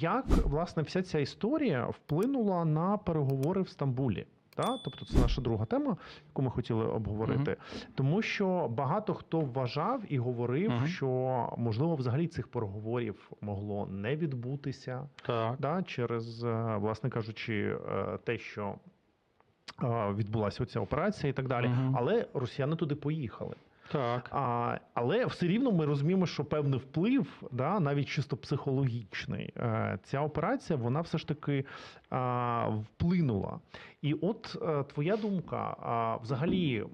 як власне вся ця історія вплинула на переговори в Стамбулі? Та? Тобто це наша друга тема, яку ми хотіли обговорити. Тому що багато хто вважав і говорив, Мгм. що можливо взагалі цих переговорів могло не відбутися Так. да, через, е, власне кажучи, е, те, що е, відбулася ця операція і так далі. Мгм. Але росіяни туди поїхали. Так. А, але все рівно ми розуміємо, що певний вплив, да, навіть чисто психологічний, е, ця операція вона все ж таки а, вплинула. І от е, твоя думка, а, взагалі,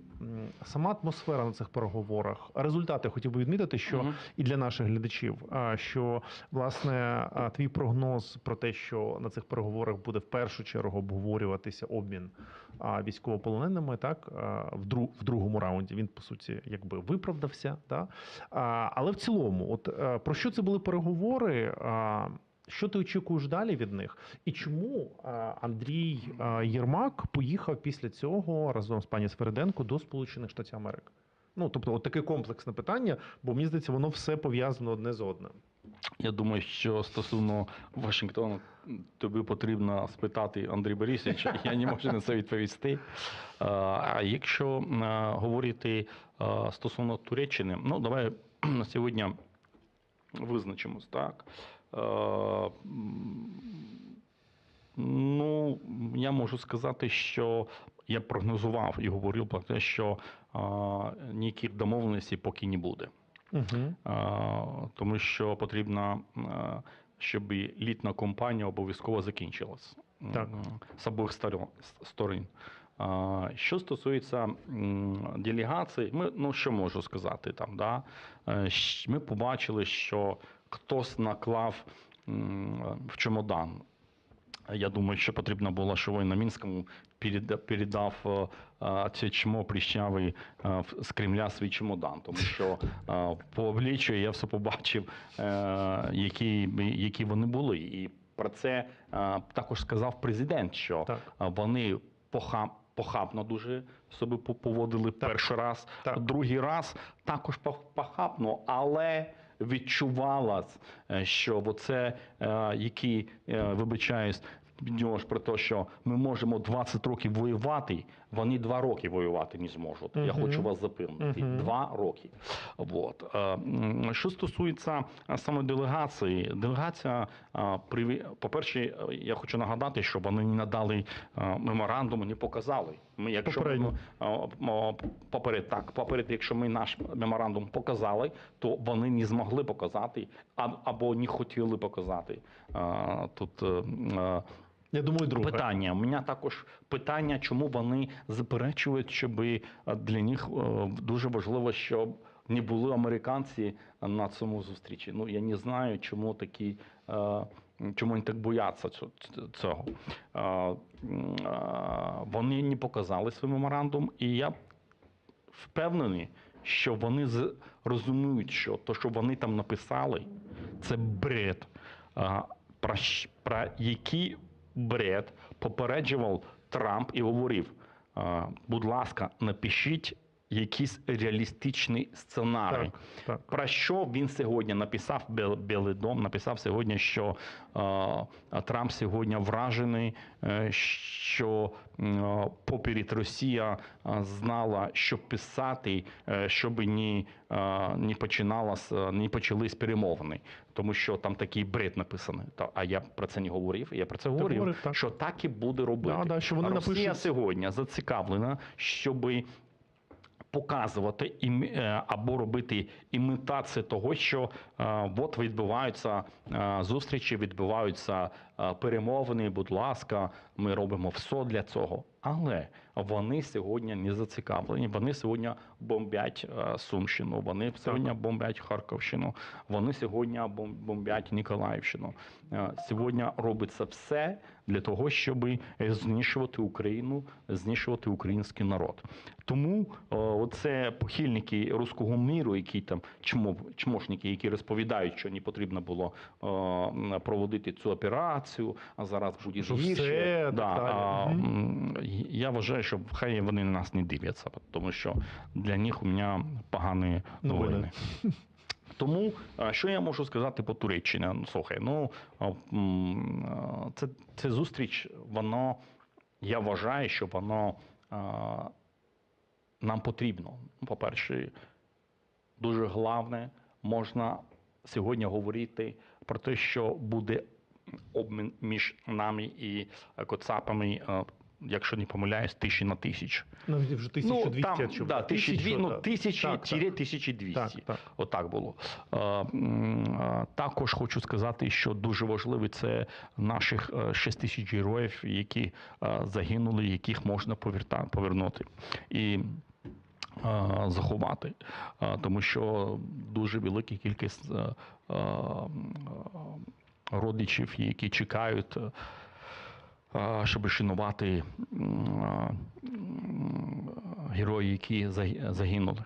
сама атмосфера на цих переговорах, результати хотів би відмітити, що Мгм. і для наших глядачів, що власне твій прогноз про те, що на цих переговорах буде в першу чергу обговорюватися обмін військовополоненими, так в дру- в другому раунді він по суті якби виправдався. Да? Але в цілому, от е, про що це були переговори? Що ти очікуєш далі від них? І чому Андрій Єрмак поїхав після цього разом з пані Свериденко до Сполучених Штатів Америки? Ну тобто, от таке комплексне питання, бо мені здається, воно все пов'язано одне з одним. Я думаю, що стосовно Вашингтону тобі потрібно спитати Андрій Борисович, я не можу на це відповісти. А якщо говорити стосовно Туреччини, ну давай на сьогодні визначимось так. Е, Ну, я можу сказати, що я прогнозував і говорив про те, що е, ніяких домовленостей поки не буде. Угу. А, тому що потрібно, щоб літна компанія обов'язково закінчилась Так. З обох сторон. Що стосується м, делегацій, ми ну що можу сказати там, да? Е, ми побачили, що хтось наклав в чемодан. Я думаю, що потрібно було, що він на Мінському переда- передав е, це чмо прищавий е, з Кремля свій чемодан, тому що е, по обличчю я все побачив, які, які вони були. І про це також сказав президент, що Так. вони похам. Похабно дуже себе по- поводили перший раз, Так. другий раз також пох- похабно, але відчувалось, е, що оце, які який, е, вибачаюсь, про те, що ми можемо 20 років воювати, вони 2 роки воювати не зможуть. Я хочу вас запевнити. 2 роки. От. Е, Що стосується саме делегації, делегація, е, приві- по-перше, е, я хочу нагадати, що вони не надали е, меморандуму, не показали. Ми, якщо ми, поперед, так, поперед, якщо ми наш меморандум показали, то вони не змогли показати або не хотіли показати. Тут Я думаю, друге. питання. У мене також питання, чому вони заперечують, щоб для них е, дуже важливо, щоб не були американці на цьому зустрічі. Ну я не знаю, чому такі. е, Чому вони так бояться цього? Е, е, Вони не показали свій меморандум, і я впевнений, що вони розуміють, що то, що вони там написали, це бред. Про, про який бред попереджував Трамп і говорив: будь ласка, напишіть якийсь реалістичний сценарій. Так, так. Про що він сьогодні написав Білий дом? Написав сьогодні, що е, Трамп сьогодні вражений, е, що е, поперед Росія е, знала, що писати, е, щоб не, е, не починалась, е, не почались перемовини, тому що там такий бред написаний. А я про це не говорив. Я про це говорив, говорив, так. що так і буде робити. Да, да, що вони Росія напишуть- сьогодні зацікавлена, щоби показувати ім- е, або робити імітацію того, що е, от відбуваються е, зустрічі, відбуваються перемовини. Будь ласка, ми робимо все для цього. Але вони сьогодні не зацікавлені. Вони сьогодні бомблять е, Сумщину, вони сьогодні бомблять Харківщину, вони сьогодні бом- бомблять Ніколаївщину. Е, Сьогодні робиться все для того, щоб знищувати Україну, знищувати український народ. Тому е, оце похильники руського миру, які там чмо, чмошники, які розповідають, що не потрібно було е, проводити цю операцію, а зараз буде гірше. все, да, а, я вважаю, що хай вони на нас не дивляться, тому що для них у мене погані Новини. Тому що я можу сказати по Туреччині? Ну, слухай, ну це, це зустріч, воно я вважаю, що воно нам потрібно. По-перше, дуже головне, можна сьогодні говорити про те, що буде обмін між нами і коцапами, якщо не помиляюсь, тисячі на тисячу. Навіть вже 1200, ну, там, да, б- тисячі, дві, ну, тисячі Так, так. 1200. Так, так. Отак було. Е, е, Також хочу сказати, що дуже важливо це наших 6 тисяч героїв, які е, загинули, яких можна поверта- повернути. І е, заховати, Е, тому що дуже велика кількість е, е, родичів, які чекають, е, е, щоб шанувати герої, які заги- загинули.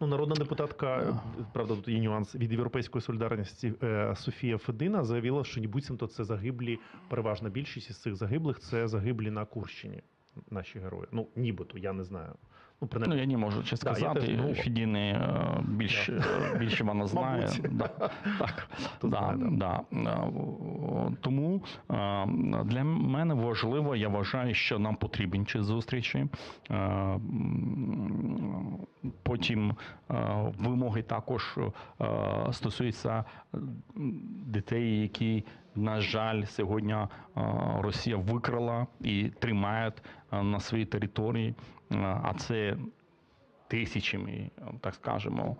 Ну, народна депутатка, правда, тут є нюанс від Європейської солідарності е, Софія Федина заявила, що нібуцімто це загиблі, переважна більшість із цих загиблих це загиблі на Курщині. Наші герої. Ну, нібито, я не знаю. Ну, Ну, я не можу чи Да, я сказати. теж, ну, Фідіни е, більш, е, більше вона знає. Да, так, То да, знає, да. Е, о, Тому е, для мене важливо, я вважаю, що нам потрібні ці зустрічі. Е, Потім е, вимоги також е, стосуються е, дітей, які, на жаль, сьогодні е, Росія викрала і тримає е, на своїй території, Е, а це тисячами, так скажемо.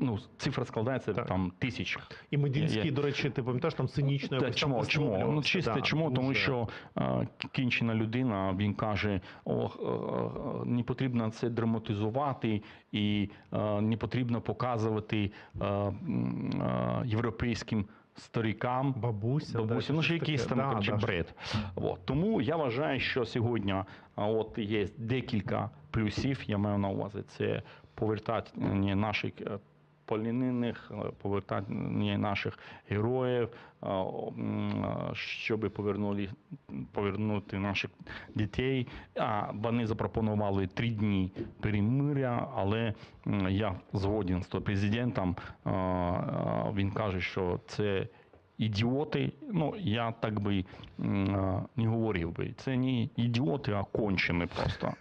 Ну, цифра складається Так. там тисяч. і Медінський, є- до речі, ти пам'ятаєш, там цинічно Та, чому? чому? Ну, чисто Да, чому? Тому що е, кінчена людина, він каже, о, е, е, не потрібно це драматизувати і е, не потрібно показувати європейським старикам. бабуся, бабусям ну ще що якийсь там Да, коротше, да, бред. От. Тому я вважаю, що сьогодні от є декілька плюсів. Я маю на увазі це повертання наших е, полонених, е, повертання наших героїв, м, а, щоб повернули, повернути наших дітей. А вони запропонували три дні перемиря, але я згоден з то президентом. Він каже, що це ідіоти. Ну, я так би не говорив би. Це не ідіоти, а кончені просто.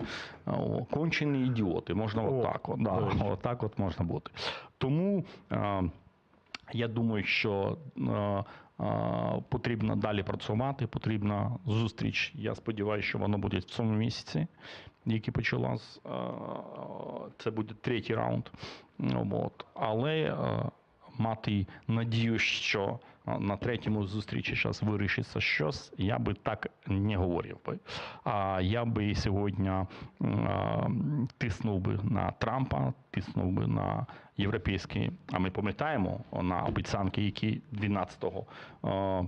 О, Кончені ідіоти. Можна О, отак. От, да, отак от можна бути. Тому я думаю, що потрібно далі працювати, потрібна зустріч. Я сподіваюся, що воно буде в цьому місяці, який почалась. А, Це буде третій раунд. От. Але мати надію, що на третьому зустрічі зараз вирішиться щось, я би так не говорив би. А я би сьогодні а, тиснув би на Трампа, тиснув би на європейські. А ми пам'ятаємо на обіцянки, які 12-го. а,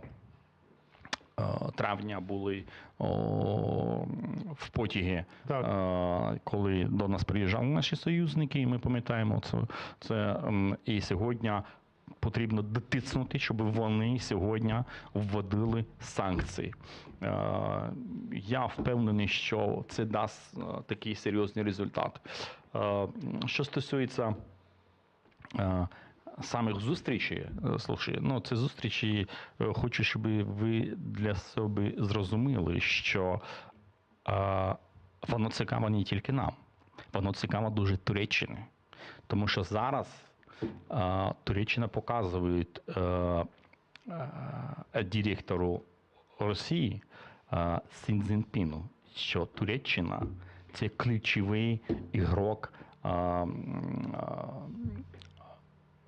а, Травня були о, в потягі, Так. е, коли до нас приїжджали наші союзники, і ми пам'ятаємо це. це і сьогодні потрібно дотиснути, щоб вони сьогодні вводили санкції. Е, Я впевнений, що це дасть е, такий серйозний результат. Е, Що стосується самих зустрічей, слушай, ну це зустрічі, хочу, щоб ви для себе зрозуміли, що воно цікаво не тільки нам, воно цікаво дуже Туреччині. Тому що зараз Туреччина показує е, е, директору Росії е, Сін що Туреччина це ключовий ігрок.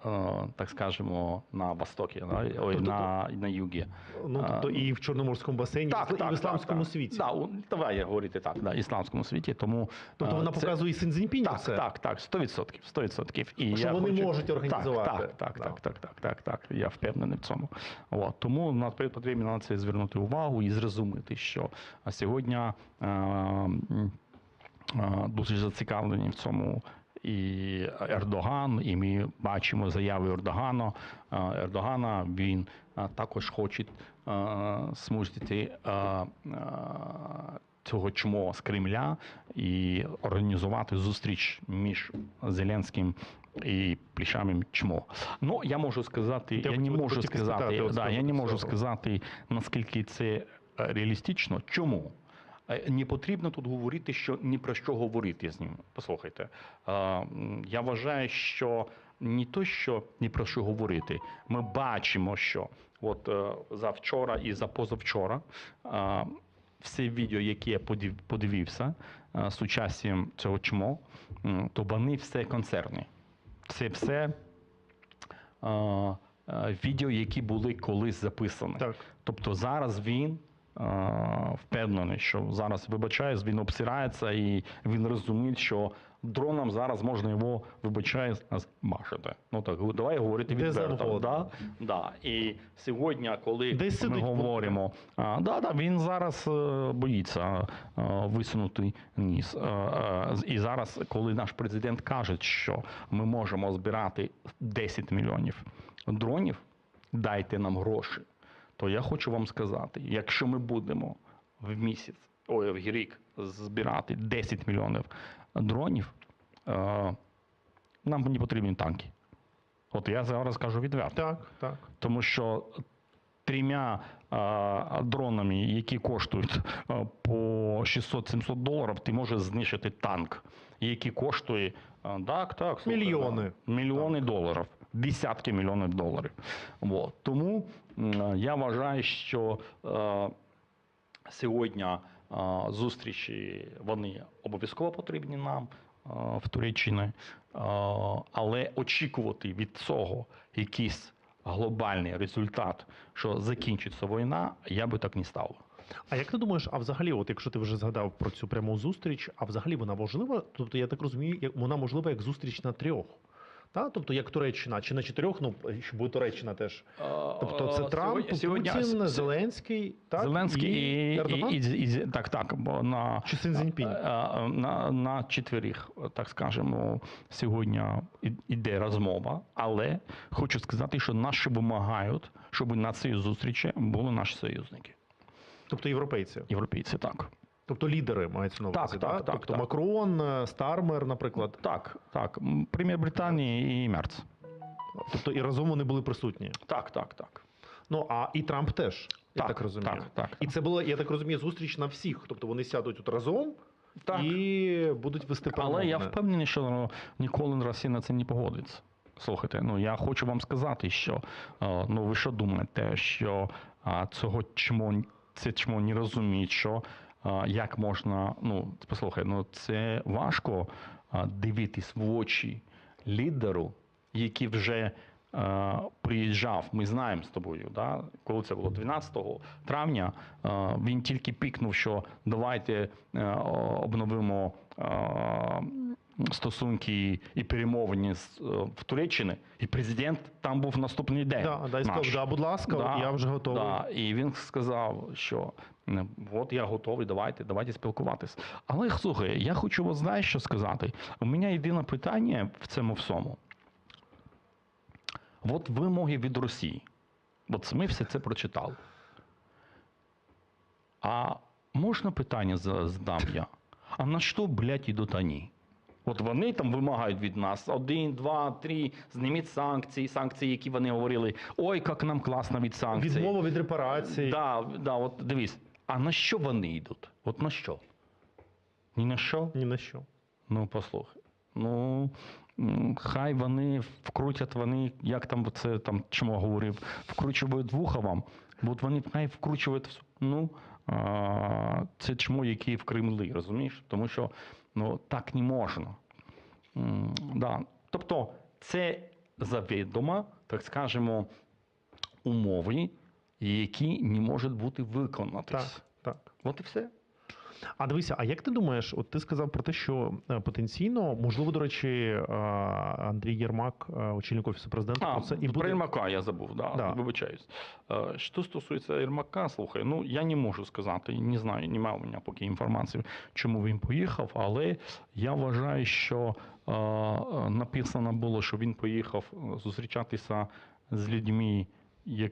Е, е, е, Так скажемо, на востокі? Ой, Тобто на, на югі. Ну, тобто і в Чорноморському басейні, і в ісламському так. світі. Да, давай я говорити так, да, ісламському світі. Тому Тобто е, вона це- показує Синзіньпіню так, це? так, так, 100%. 100%. І Що я вони хочу... можуть організувати. Так, так, так, так, так, так, так. Я впевнений в цьому. От. Тому нам потрібно на це звернути увагу і зрозуміти, що сьогодні е, е, дуже зацікавлені в цьому. І Ердоган, і ми бачимо заяви Ердогана. Ердогана він також хоче смужити цього чмо з Кремля і організувати зустріч між Зеленським і плішами чмо. Ну я можу сказати, Я я, не можу сказати, да, я не можу сказати, наскільки це е, реалістично. Чому? Е, Не потрібно тут говорити, що ні про що говорити з ним. Послухайте, е, я вважаю, що не то, що ні про що говорити. Ми бачимо, що от е, завчора і за позавчора все відео, яке я подивився з участям цього чмо, то вони все концерни. Це все відео, які були колись записані. Так. Тобто зараз він впевнений, що зараз вибачаюсь, він обсирається і він розуміє, що дроном зараз можна його вибачає машити. Ну так давай говорити відверто. Да? Да. І сьогодні, коли Десь ми говоримо, а, да, да, він зараз е, боїться е, висунути ніс. Е, е, І зараз, коли наш президент каже, що ми можемо збирати 10 мільйонів дронів, дайте нам гроші. То я хочу вам сказати, якщо ми будемо в місяць, ой, в рік збирати 10 мільйонів дронів, е, нам не потрібні танки. От я зараз кажу відверто. Так, так. Тому що трьома е, дронами, які коштують е, по 600-700 доларів, ти можеш знищити танк, який коштує е, так, так, слухай, Мільйони. мільйони доларів, десятки мільйонів доларів. Вот. Тому я вважаю, що е, сьогодні е, зустрічі вони обов'язково потрібні нам е, в Туреччині, е, але очікувати від цього якийсь глобальний результат, що закінчиться війна, я би так не став. А як ти думаєш, а взагалі, от якщо ти вже згадав про цю пряму зустріч, а взагалі вона можлива? Тобто, я так розумію, як вона можлива як зустріч на трьох. Та? Тобто, як Туреччина, чи на чотирьох, ну що буде Туреччина теж. Тобто, це Трамп, Путін, Зеленський, так? Зеленський і, і, і, і, так, так, бо на Чи? Е, е, На, на четверих, так скажемо, сьогодні іде розмова, але хочу сказати, що наші вимагають, щоб на цій зустрічі були наші союзники, Тобто європейці. європейці. Так, Тобто лідери мається на увазі. Так, так, так, Тобто так. Макрон, е, Стармер, наприклад. так, так. Прем'єр Британії і Мерц. Тобто і разом вони були присутні. Так, так, так. Ну а і Трамп теж, я Так, так розумію. так, так. І це було, я так розумію, зустріч на всіх. Тобто вони сядуть тут разом Так. і будуть вести Але я перемовини. впевнений, що ну, ніколи Росія на це не погодиться. Слухайте, ну я хочу вам сказати, що е, ну ви що думаєте, що а, цього чмо це чмо не розуміє, що як можна, ну послухай, ну це важко дивитись в очі лідеру, який вже приїжджав, ми знаємо з тобою, да? коли це було 12 травня, він тільки пікнув, що давайте е, обновимо стосунки і перемовини з, е, в Туреччині, і президент там був наступний день. Да, да, і сказав, наш. да, будь ласка, Да, я вже готовий. Да. І він сказав, що от я готовий, давайте, давайте спілкуватись. Але слухай, я хочу вас знаєш, що сказати. У мене єдине питання в цьому всьому. От вимоги від Росії. От ми все це прочитали. А можна питання задам я? А на що, блядь, ідуть вони? От вони там вимагають від нас один, два, три, зніміть санкції, санкції, які вони говорили. Ой, як нам класно від санкцій. Відмова від репарацій. Да, да, от дивись. А на що вони йдуть? От на що? Ні на що? Ні на що. Ну, послухай. Ну, хай вони вкрутять, вони, як там це там чому говорив, вкручують вуха вам. От вони хай вкручують ну, а, це чмо, які в Кремлі, розумієш? Тому що ну, так не можна. Да. Тобто, це завідомо, так скажемо, умови, які не можуть бути виконатись. Так, так. От і все. А дивися, а як ти думаєш, от ти сказав про те, що е, потенційно, можливо, до речі, е, Андрій Єрмак, е, очільник офісу президента, А, про це і про буде. Єрмака я забув, да, Да. вибачаюсь. Що стосується Єрмака, слухай, ну я не можу сказати, не знаю, немає у мене поки інформації, чому він поїхав, але я вважаю, що написано було, що він поїхав зустрічатися з людьми, як,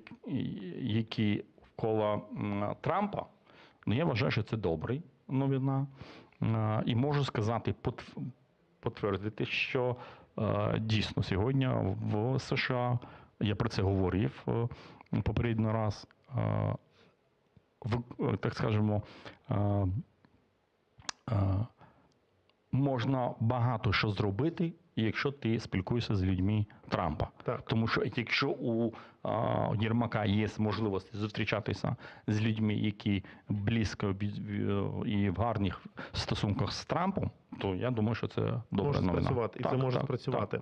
які вколо Трампа. Ну, я вважаю, що це добрий новина. Е, І можу сказати, потв- потвердити, що е, дійсно сьогодні в США, я про це говорив е, попередній раз, так скажемо, можна багато що зробити, якщо ти спілкуєшся з людьми Трампа. Так. Тому що якщо у а, Єрмака є можливість зустрічатися з людьми, які близько і в гарних стосунках з Трампом, то я думаю, що це добра може новина. спрацювати, і Так, це може так, спрацювати.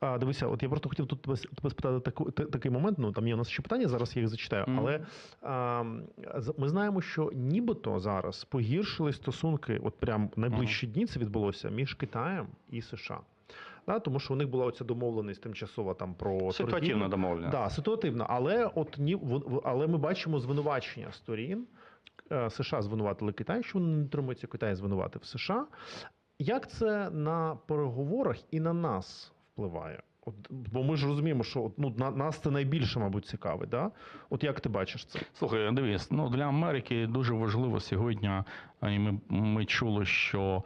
А, дивися, от я просто хотів тут тебе, тебе спитати таку, та- такий момент. Ну там є у нас ще питання, зараз я їх зачитаю. Мгм. Але а, ми знаємо, що нібито зараз погіршили стосунки, от прям найближчі дні це відбулося між Китаєм і США. Да, тому що у них була оця домовленість тимчасова там про Ситуативно торгівлю. домовлення. Да, ситуативно, але от ні, але ми бачимо звинувачення сторін. Е, США звинуватили Китай, що вони не тримаються, Китай звинуватив США. Як це на переговорах і на нас впливає? От, бо ми ж розуміємо, що от, ну, на, нас це найбільше, мабуть, цікавить. Да? От як ти бачиш це? Слухай, дивись, ну для Америки дуже важливо сьогодні, і ми, ми чули, що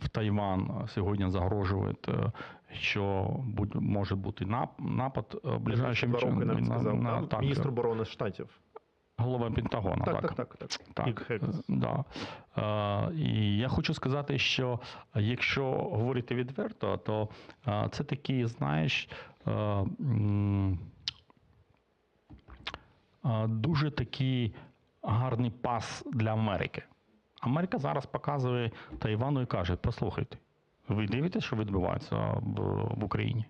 в Тайван сьогодні загрожує, е, що може бути напад е, ближайшим часом так, міністр оборони Штатів. голова Пентагона. Так, так, так, так. Так, е, да. Е, і я хочу сказати, що якщо говорити відверто, то е, це такий, знаєш, е, е, дуже такий гарний пас для Америки. Америка зараз показує Тайвану і каже: послухайте, ви дивитесь, що відбувається в, в Україні?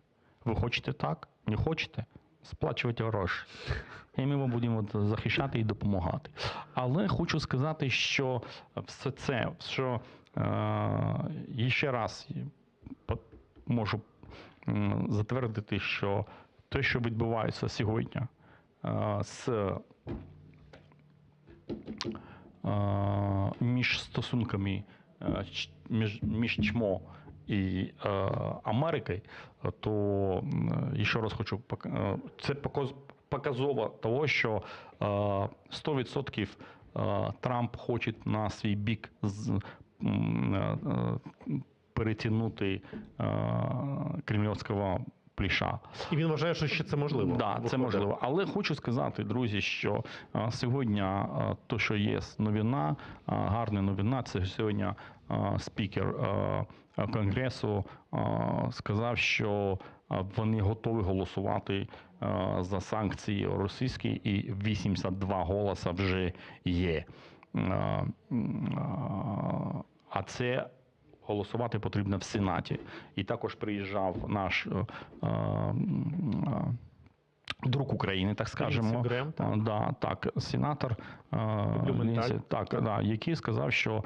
Ви хочете так? Не хочете? Сплачуйте гроші. І ми вам будемо захищати і допомагати. Але хочу сказати, що все це, що е, ще раз можу затвердити, що те, що відбувається сьогодні е, з між стосунками між, між ЧМО і Америкою, то ще раз хочу це показ- показово того, що е, 100% е, Трамп хоче на свій бік з, перетягнути кремлівського пліша. І він вважає, що ще це можливо. Да, це можливо. Але хочу сказати, друзі, що сьогодні то, що є новина, а, гарна новина, це сьогодні спікер конгресу сказав, що вони готові голосувати за санкції російські, і 82 голоса вже є. А це голосувати потрібно в Сенаті. І також приїжджав наш е, е, е, друг України, так скажемо. Грем, так. Да, так, сенатор е. Лінсі, так, Так. Да, який сказав, що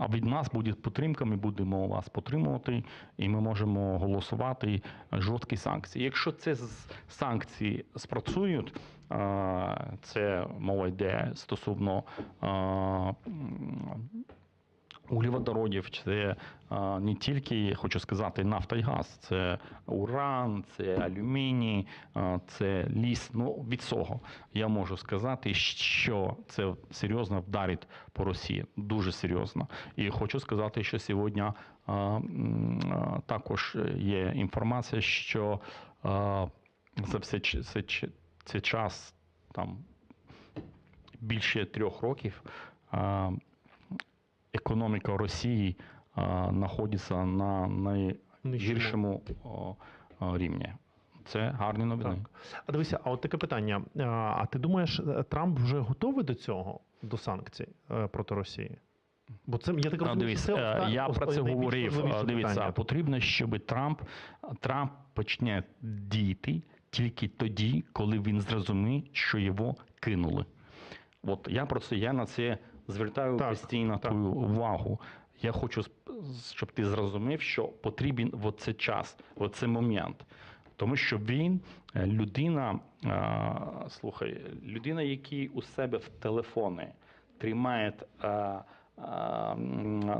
а від нас буде підтримка, ми будемо вас підтримувати, і ми можемо голосувати жорсткі санкції. Якщо це санкції спрацюють, е, це мова йде стосовно е, углеводородів, це е, не тільки, хочу сказати, нафта і газ, це уран, це алюміній, е, це ліс. Ну, від цього я можу сказати, що це серйозно вдарить по Росії. Дуже серйозно. І хочу сказати, що сьогодні м, е, також є інформація, що е, за все це, це час там більше трьох років. е, економіка Росії а, знаходиться на найгіршому рівні. Це гарні новини. Так. А дивися, а от таке питання. А, ти думаєш, е, Трамп вже готовий до цього, до санкцій е, проти Росії? Бо це я так розумію, Дивись, що це е, оста- я про це говорив. Дивіться, питання. потрібно, щоб Трамп, Трамп почне діяти тільки тоді, коли він зрозуміє, що його кинули. От я про це я на це звертаю Так, постійно так. твою увагу. Я хочу, щоб ти зрозумів, що потрібен оцей час, оцей момент. Тому що він е, людина, а, слухай, людина, який у себе в телефоні тримає а, а,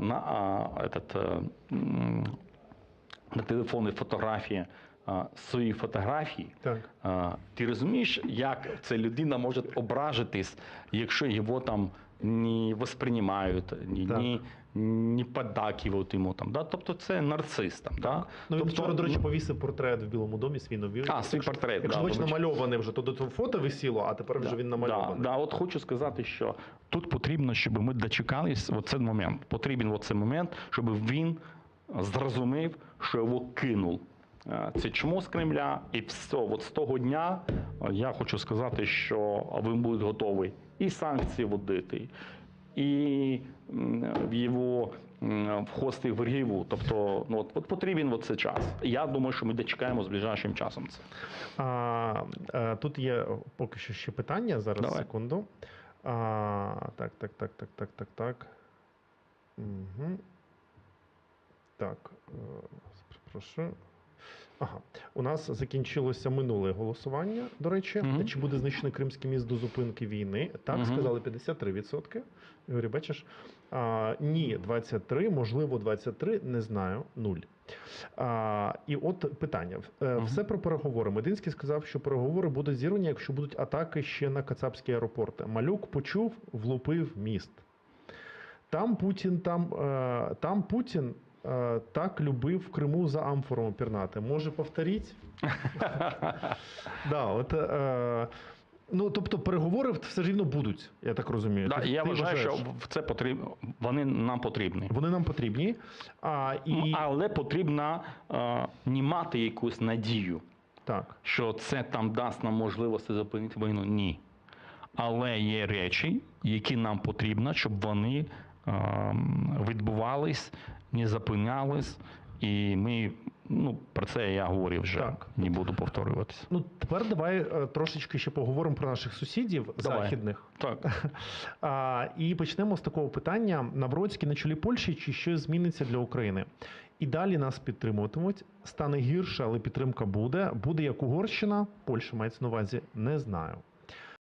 на, а, этот, е, м, на телефоні фотографії, а, свої фотографії. Так. А, Ти розумієш, як ця людина може ображитись, якщо його там не воспринимают, не, Так. не, не поддакивают ему там. Да? Тобто це нарцис там. Да? Ну, він тобто, вчора, до речі, повісив портрет в Білому домі свій новий. А, свій Якщо- портрет, Якщо да, хоч намальований вже, то до того фото висіло, а тепер вже він намальований. Да, да, от хочу сказати, що тут потрібно, щоб ми дочекались в цей момент. Потрібен цей момент, щоб він зрозумів, що його кинув. Е, Це чмо з Кремля, і все. От з того дня е, я хочу сказати, що він буде готовий і санкції вводити, і в його в Рігу. Тобто, ну от, от потрібен от цей час. Я думаю, що ми дочекаємо з ближайшим часом це. А, е, тут є поки що ще питання. Зараз Давай. секунду. А, так, так, так, так, так, так, так. Угу. Так. Прошу. Ага. У нас закінчилося минуле голосування, до речі. Мгм. Чи буде знищений Кримський міст до зупинки війни? Так, Мгм. сказали 53%. Юрій, бачиш? А, ні, 23, можливо, 23, не знаю, 0. А, і от питання. Е. Все про переговори. Мединський сказав, що переговори будуть зірвані, якщо будуть атаки ще на Кацапські аеропорти. Малюк почув, влупив міст. Там Путін, там, е, там Путін так любив в Криму за амфором пірнати. Може повторіть? да, от, е, ну, тобто переговори все ж рівно будуть, я так розумію. Да, Ти- я ти вважаю, що це потрібно. Вони нам потрібні. Вони нам потрібні. А, і... Але потрібно е, не мати якусь надію, Так. що це там дасть нам можливості зупинити війну. Ні. Але є речі, які нам потрібно, щоб вони е, відбувались, не зупинялись. І ми, ну, про це я говорив вже, Так. не буду повторюватися. Ну, тепер давай е, трошечки ще поговоримо про наших сусідів Давай. західних. Так. А, і почнемо з такого питання: Навроцький на чолі Польщі чи щось зміниться для України? І далі нас підтримуватимуть. Стане гірше, але підтримка буде. Буде як Угорщина, Польща мається на увазі, не знаю.